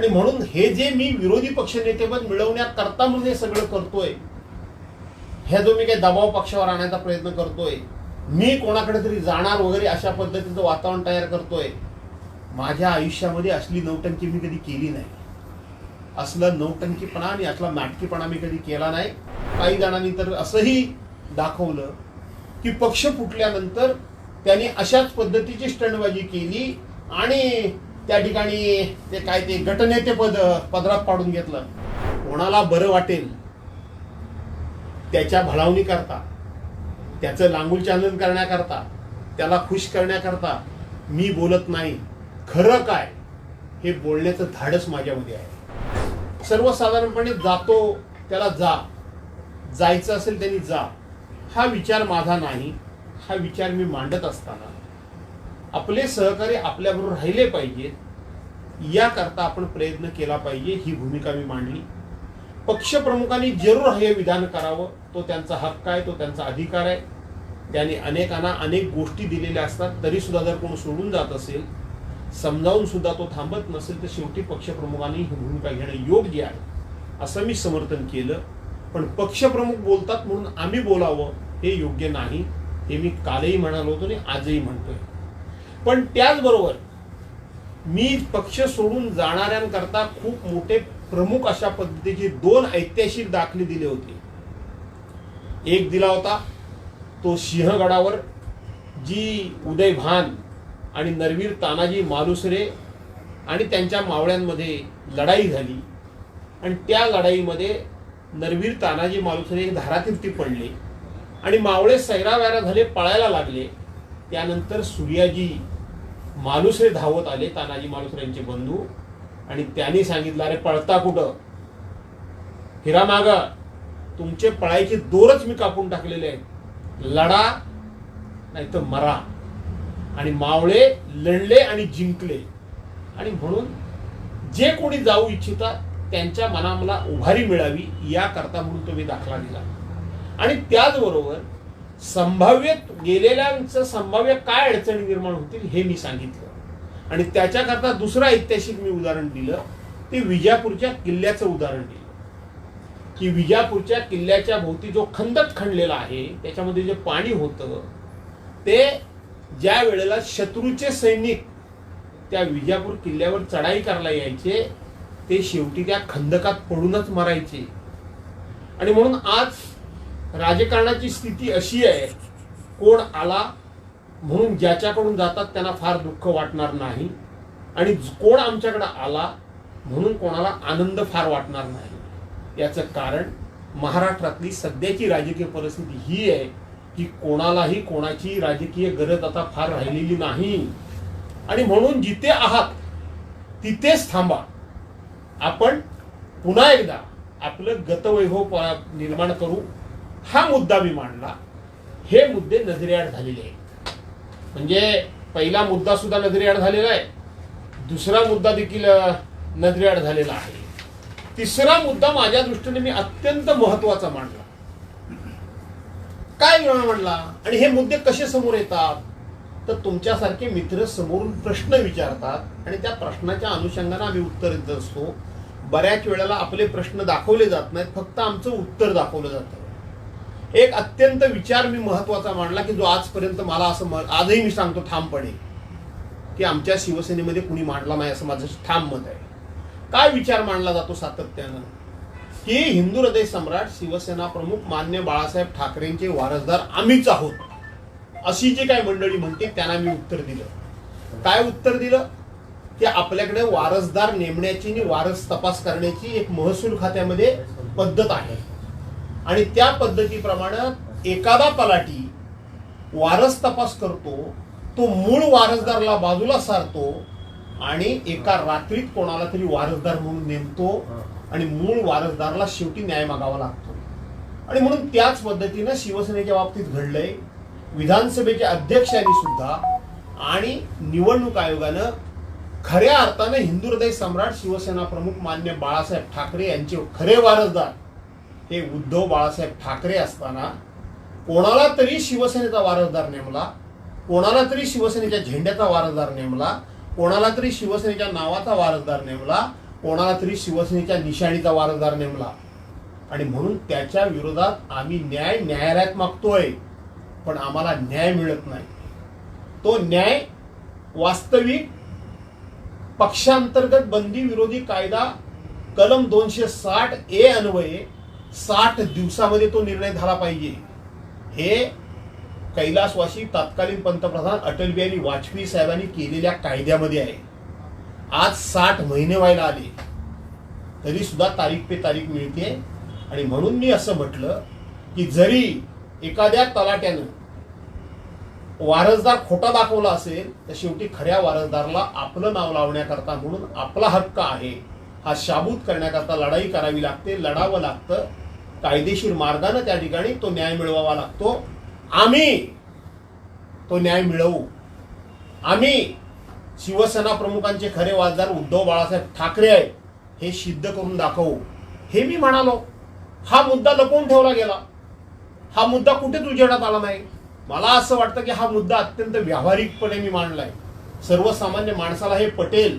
आणि म्हणून हे जे मी विरोधी पक्षनेतेपद मिळवण्याकरता म्हणून हे सगळं करतोय ह्या जो मी काही दबाव पक्षावर आणण्याचा प्रयत्न करतोय मी कोणाकडे तरी जाणार वगैरे अशा पद्धतीचं वातावरण तयार करतोय माझ्या आयुष्यामध्ये असली नौटंकी मी कधी केली नाही. असलं नौटंकीपणा आणि असला नाटकीपणा मी कधी केला नाही. काही जणांनी तर असंही दाखवलं की पक्ष फुटल्यानंतर त्यांनी अशाच पद्धतीची स्टंडबाजी केली आणि त्या ठिकाणी ते काय ते गटनेते पद पदरात पाडून घेतलं. कोणाला बरं वाटेल त्याच्या भलावणी करता त्याचं लांगूल चालन करण्याकरता त्याला खुश करण्याकरता मी बोलत नाही. खरं काय हे बोलण्याचं धाडस माझ्यामध्ये आहे. सर्वसाधारणपणे जातो त्याला जा. जायचं असेल त्यांनी जा. हा विचार माझा नाही. हा विचार मी मांडत असताना. आपले सहकारी आपल्याबरोबर राहिले पाहिजेत याकरता आपण प्रयत्न केला पाहिजे ही भूमिका मी मांडली. पक्षप्रमुखांनी जरूर हे विधान करावं. तो त्यांचा हक्क आहे तो त्यांचा अधिकार आहे. त्यांनी अनेकांना अनेक गोष्टी दिलेल्या असतात तरी सुद्धा जर कोण सोडून जात असेल समजावून सुद्धा तो थांबत नसेल तर शेवटी पक्षप्रमुखांनी ही भूमिका घेणं योग्य आहे असं मी समर्थन केलं. पण पक्षप्रमुख बोलतात म्हणून आम्ही बोलावं हे योग्य नाही. हे मी कालही म्हणालो होतो आणि आजही म्हणतोय. पण त्याचबरोबर मी पक्ष सोडून जाणाऱ्यांकरता खूप मोठे प्रमुख अशा पद्धतीचे दोन ऐतिहासिक दाखले दिले होते. एक दिला होता तो सिंहगडावर जी उदय भान आणि नरवीर तानाजी मालुसरे आणि त्यांच्या मावळ्यांमध्ये लढाई झाली. आणि त्या लढाईमध्ये नरवीर तानाजी मालुसरे एक धारातीर्थी पडले आणि मावळे सैरावैरा झाले पळायला लागले. त्यानंतर सूर्याजी मालुसरे धावत आले तानाजी मालुसरे यांचे बंधू. आणि त्यांनी सांगितलं अरे पळता कुठं? हिरा मागा. तुमचे पळायचे दोरच मी कापून टाकलेले आहेत. लढा नाही तर मरा. आणि मावळे लढले आणि जिंकले. आणि म्हणून जे कोणी जाऊ इच्छितात त्यांच्या मनाला उभारी मिळावी याकरता म्हणून तुम्ही दाखला दिला. आणि त्याचबरोबर संभाव्य गेलेल्यांचं संभाव्य काय अडचणी निर्माण होतील हे मी सांगितलं. आणि त्याच्याकरता दुसरं ऐतिहासिक मी उदाहरण दिलं ते विजापूरच्या किल्ल्याचं उदाहरण दिलं. की विजापूरच्या किल्ल्याच्या भोवती जो खंदक खणलेला आहे त्याच्यामध्ये जे पाणी होतं ते ज्या वेळेला शत्रूचे सैनिक त्या विजापूर किल्ल्यावर चढाई करायला यायचे ते शेवटी त्या खंदकात पडूनच मरायचे. आणि म्हणून आज राजकारणाची स्थिती अशी आहे कोण आला म्हणून ज्याच्याकडून जातात त्यांना फार दुःख वाटणार नाही. आणि कोण आमच्याकडे आला म्हणून कोणाला आनंद फार वाटणार नाही. याचं कारण महाराष्ट्रातली सध्याची राजकीय परिस्थिती ही आहे की कोणालाही कोणाची राजकीय गरज आता फार राहिलेली नाही. आणि म्हणून जिथे आहात तिथेच थांबा. आपण पुन्हा एकदा आपलं गतवैभव निर्माण करू. हा मुद्दा मी मांडला. हे मुद्दे नजरेआड झालेले आहेत. म्हणजे पहिला मुद्दा सुद्धा नजरेआड झालेला आहे. दुसरा मुद्दा देखील नजरेआड झालेला आहे. तिसरा मुद्दा माझ्या दृष्टीने मी अत्यंत महत्त्वाचा मांडला. काय म्हणला आणि हे मुद्दे कसे समोर येतात? तर तुमच्यासारखे मित्र समोरून प्रश्न विचारतात आणि त्या प्रश्नाच्या अनुषंगाने आम्ही उत्तर देत असतो. बऱ्याच वेळेला आपले प्रश्न दाखवले जात नाहीत फक्त आमचं उत्तर दाखवलं जातं. एक अत्यंत विचार मी महत्त्वाचा मांडला की जो आजपर्यंत मला असं आजही मी सांगतो ठामपणे की आमच्या शिवसेनेमध्ये कुणी मांडला नाही असं माझं ठाम मत आहे. काय विचार मांडला जातो सातत्यानं? की हिंदू हृदय सम्राट शिवसेना प्रमुख मान्य बाळासाहेब ठाकरेंचे वारसदार आम्हीच आहोत. अशी जी काय मंडळी म्हणते त्यांना मी उत्तर दिलं. काय उत्तर दिलं? की आपल्याकडे वारसदार नेमण्याची आणि वारस तपास करण्याची एक महसूल खात्यामध्ये पद्धत आहे. आणि त्या पद्धतीप्रमाणे एखादा पलाटी वारस तपास करतो तो मूळ वारसदारला बाजूला सारतो आणि एका रात्रीत कोणाला तरी वारसदार म्हणून नेमतो आणि मूळ वारसदारला शेवटी न्याय मागावा लागतो. आणि म्हणून त्याच पद्धतीनं शिवसेनेच्या बाबतीत घडलंय विधानसभेच्या अध्यक्षांनी सुद्धा आणि निवडणूक आयोगानं खऱ्या अर्थानं हिंदू हृदय सम्राट शिवसेना प्रमुख मान्य बाळासाहेब ठाकरे यांचे खरे वारसदार हे उद्धव बाळासाहेब ठाकरे असताना कोणाला तरी शिवसेनेचा वारसदार नेमला कोणाला तरी शिवसेनेच्या झेंड्याचा वारसदार नेमला कोणाला तरी शिवसेनेच्या नावाचा वारसदार नेमला कोणाला तरी शिवसेनेच्या निशाणीचा वारसदार नेमला. आणि म्हणून त्याच्या विरोधात आम्ही न्याय न्यायालयात मागतोय पण आम्हाला न्याय मिळत नाही. तो न्याय वास्तविक पक्षांतर्गत बंदी विरोधी कायदा कलम दोनशे साठ ए अन्वये साठ दिवसामध्ये तो निर्णय झाला पाहिजे. हे कैलासवासी तत्कालीन पंतप्रधान अटल बिहारी वाजपेयी साहेबांनी केलेल्या कायद्यामध्ये आहे. आज साठ महिने व्हायला आले. तरी सुद्धा तारीख पे तारीख मिळते. आणि म्हणून मी असं म्हटलं की जरी एखाद्या तलाट्यानं वारसदार खोटा दाखवला असेल तर शेवटी खऱ्या वारसदाराला आपलं नाव लावण्याकरता म्हणून आपला हक्क आहे. हा शाबूत करण्याकरता लढाई करावी लागते लढावं लागतं. कायदेशीर मार्गाने त्या ठिकाणी तो न्याय मिळवावा लागतो. आम्ही तो न्याय मिळवू. आम्ही शिवसेना प्रमुखांचे खरे वाजदार उद्धव बाळासाहेब ठाकरे आहेत हे सिद्ध करून दाखवू. हे मी म्हणालो हा मुद्दा लपवून ठेवला गेला. हा मुद्दा कुठेच उजेडात आला नाही. मला असं वाटतं की हा मुद्दा अत्यंत व्यावहारिकपणे मी मांडलाय. सर्वसामान्य माणसाला हे पटेल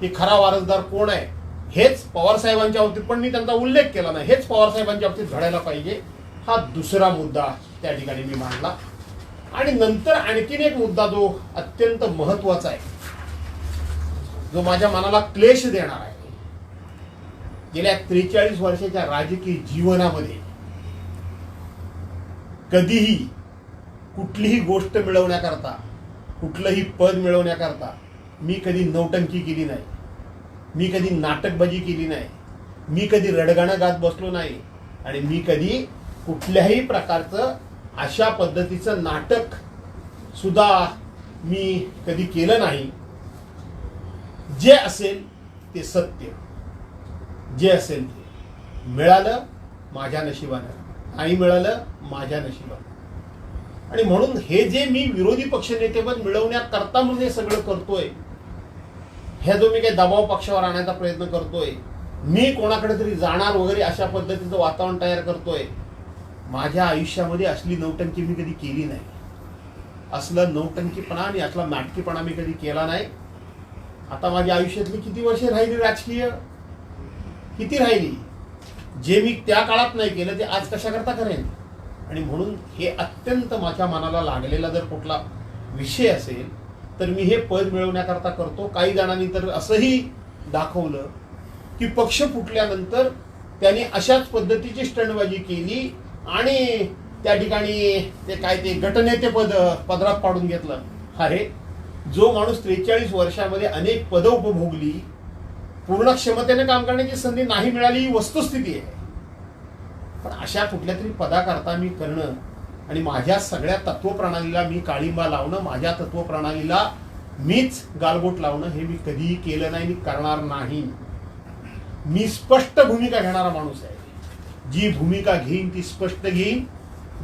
की खरा वारसदार कोण आहे? हेच पवार साहेबांच्या बाबतीत पण मी त्यांचा उल्लेख केला नाही. हेच पवार साहेबांच्या बाबतीत घडायला पाहिजे. हा दुसरा मुद्दा त्या ठिकाणी मी मांडला. आणि नंतर आणखीन एक मुद्दा जो अत्यंत महत्त्वाचा आहे जो माझ्या मनाला क्लेश देणार आहे. गेल्या त्रेचाळीस वर्षाच्या राजकीय जीवनामध्ये कधीही कुठलीही गोष्ट मिळवण्याकरता कुठलंही पद मिळवण्याकरता मी कधी नौटंकी केली नाही. मी कधी नाटकबाजी केली नाही. मी कधी रडगाणं गात बसलो नाही. आणि मी कधी कुठल्याही प्रकारचं अशा पद्धतीचं नाटक सुद्धा मी कधी केलं नाही. जे असेल ते सत्य. जे असेल ते. मिळालं माझ्या नशिबानं. नाही मिळालं माझ्या नशिबानं. आणि म्हणून हे जे मी विरोधी पक्षनेतेपद मिळवण्याकरता म्हणून हे सगळं करतोय ह्या जो मी काही दबाव पक्षावर आणण्याचा प्रयत्न करतोय. मी कोणाकडे तरी जाणार वगैरे अशा पद्धतीचं वातावरण तयार करतोय. माझ्या आयुष्यामध्ये असली नौटंकी मी कधी केली नाही. असलं नौटंकीपणा आणि असला नाटकीपणा मी कधी केला नाही. आता माझ्या आयुष्यातली किती वर्षे राहिली राजकीय? किती राहिली? जे मी त्या काळात नाही केलं ते आज कशाकरता करेन? आणि म्हणून हे अत्यंत माझ्या मनाला लागलेला जर कुठला विषय असेल तर मी हे पद मिळवण्याकरता करतो. काही जणांनी तर असंही दाखवलं की पक्ष फुटल्यानंतर त्यांनी अशाच पद्धतीची स्टंडबाजी केली आणि त्या ठिकाणी ते काय ते गटनेते पद पदरात पाडून घेतलं. अरे जो माणूस त्रेचाळीस वर्षामध्ये अनेक पदं उपभोगली पूर्ण क्षमतेने काम करण्याची संधी नाही मिळाली ही वस्तुस्थिती आहे. पण अशा कुठल्या तरी पदाकरता मी करणं आणि माझ्या सगळ्या तत्वप्रणालीला मी काळिंबा लावणं माझ्या तत्वप्रणालीला मीच गालबोट लावणं हे मी कधीही केलं नाही मी करणार नाही. मी स्पष्ट भूमिका घेणारा माणूस आहे. जी भूमिका घेईन ती स्पष्ट घेईन.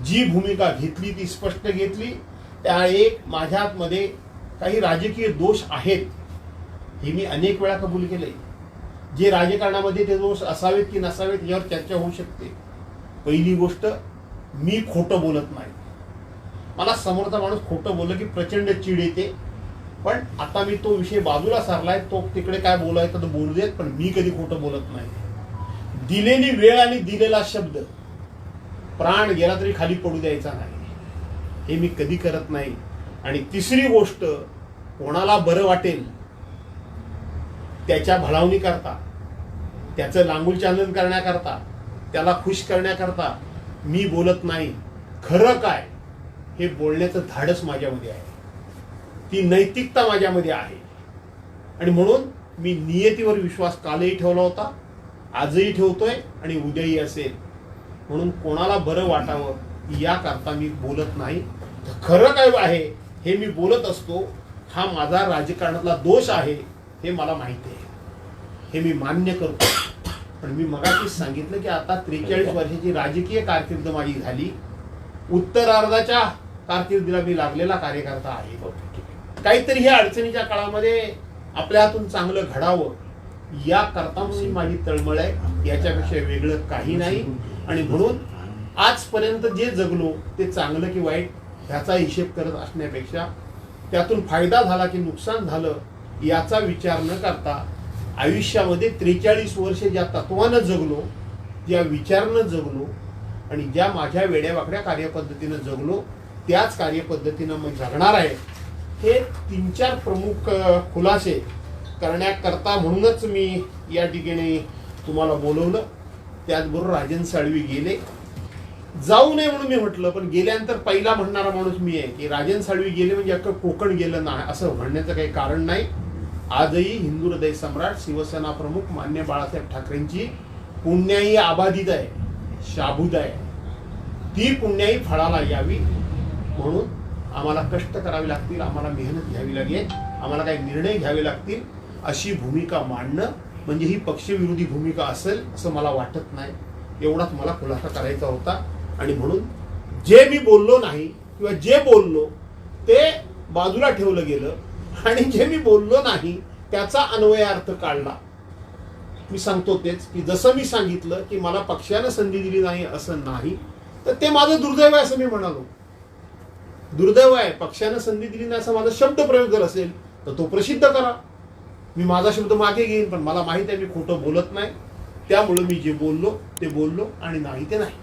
जी भूमिका घेतली ती स्पष्ट घेतली. त्या एक माझ्यामध्ये काही राजकीय दोष आहेत हे मी अनेक वेळा कबूल केले जे राजकारणामध्ये ते दोष असावेत की नसावेत यावर चर्चा होऊ शकते. पहिली गोष्ट मी खोटं बोलत नाही. मला समोरचा माणूस खोटं बोललं की प्रचंड चीड येते. पण आता मी तो विषय बाजूला सारलाय तो तिकडे काय बोलायचं तर बोलू देत पण मी कधी खोटं बोलत नाही. दिलेली वेळ आणि दिलेला शब्द प्राण गेला तरी खाली पडू द्यायचा नाही. हे मी कधी करत नाही. आणि तिसरी गोष्ट कोणाला बरं वाटेल त्याच्या भलावणी करता त्याचं लांगूल चालन करण्याकरता त्याला खुश करण्याकरता मी बोलत नाही. खरं काय? हे बोलण्याचं धाडस माझ्यामध्ये आहे. ती नैतिकता माझ्यामध्ये आहे. आणि म्हणून मी नियतीवर विश्वास कालही ठेवला होता आजही ठेवतोय आणि उद्याही असेल. म्हणून कोणाला बरं वाटावं याकरता मी बोलत नाही. खरं काय आहे हे मी बोलत असतो हा माझा राजकारणातला दोष आहे हे मला माहिती आहे. हे मी मान्य करतो. पण मी मगाशीच सांगितलं की आता त्रेचाळीस वर्षाची राजकीय कारकीर्द माझी झाली. उत्तरार्धाच्या कारकिर्दीला मी लागलेला कार्यकर्ता आहे. काहीतरी ह्या अडचणीच्या काळामध्ये आपल्या हातून चांगलं घडावं या करताची माझी तळमळ आहे. याच्यापेक्षा वेगळं काही नाही. आणि म्हणून आजपर्यंत जे जगलो ते चांगलं की वाईट ह्याचा हिशेब करत असण्यापेक्षा त्यातून फायदा झाला की नुकसान झालं याचा विचार न करता आयुष्यामध्ये त्रेचाळीस वर्ष ज्या तत्वानं जगलो ज्या विचारानं जगलो आणि ज्या माझ्या वेड्यावाकड्या कार्यपद्धतीनं जगलो त्याच कार्यपद्धतीनं मी जगणार आहे हे तीन चार प्रमुख खुलासे करण्याकरता म्हणूनच मी या ठिकाणी तुम्हाला बोलवलं. त्याचबरोबर राजन साळवी गेले. जाऊ नये म्हणून मी म्हटलं पण गेल्यानंतर पहिला म्हणणारा माणूस मी आहे की राजन साळवी गेले म्हणजे अख्खं कोकण गेलं नाही असं म्हणण्याचं काही कारण नाही. आजही हिंदू हृदय सम्राट शिवसेना प्रमुख मान्य बाळासाहेब ठाकरेंची पुण्याई आबाधित आहे शाबूत आहे. ती पुण्याई फळाला यावी म्हणून आम्हाला कष्ट करावे लागतील आम्हाला मेहनत घ्यावी लागेल आम्हाला काही निर्णय घ्यावे लागतील अशी भूमिका मांडणं म्हणजे ही पक्षविरोधी भूमिका असेल असं मला वाटत नाही. एवढाच मला खुलासा करायचा होता. आणि म्हणून जे मी बोललो नाही किंवा जे बोललो ते बाजूला ठेवलं गेलं. आणि जे मी बोललो नाही त्याचा अन्वयार्थ काढला. मी सांगतो तेच की जसं मी सांगितलं की मला पक्षानं संधी दिली नाही असं नाही तर ते माझं दुर्दैव आहे असं मी म्हणालो. दुर्दैव आहे पक्षानं संधी दिली नाही असा माझा शब्द प्रयोग जर असेल तर तो प्रसिद्ध करा. मी माझा शब्द मागे घेईन पण मला माहीत आहे मी खोटं बोलत नाही. त्यामुळं मी जे बोललो ते बोललो आणि नाही ते नाही.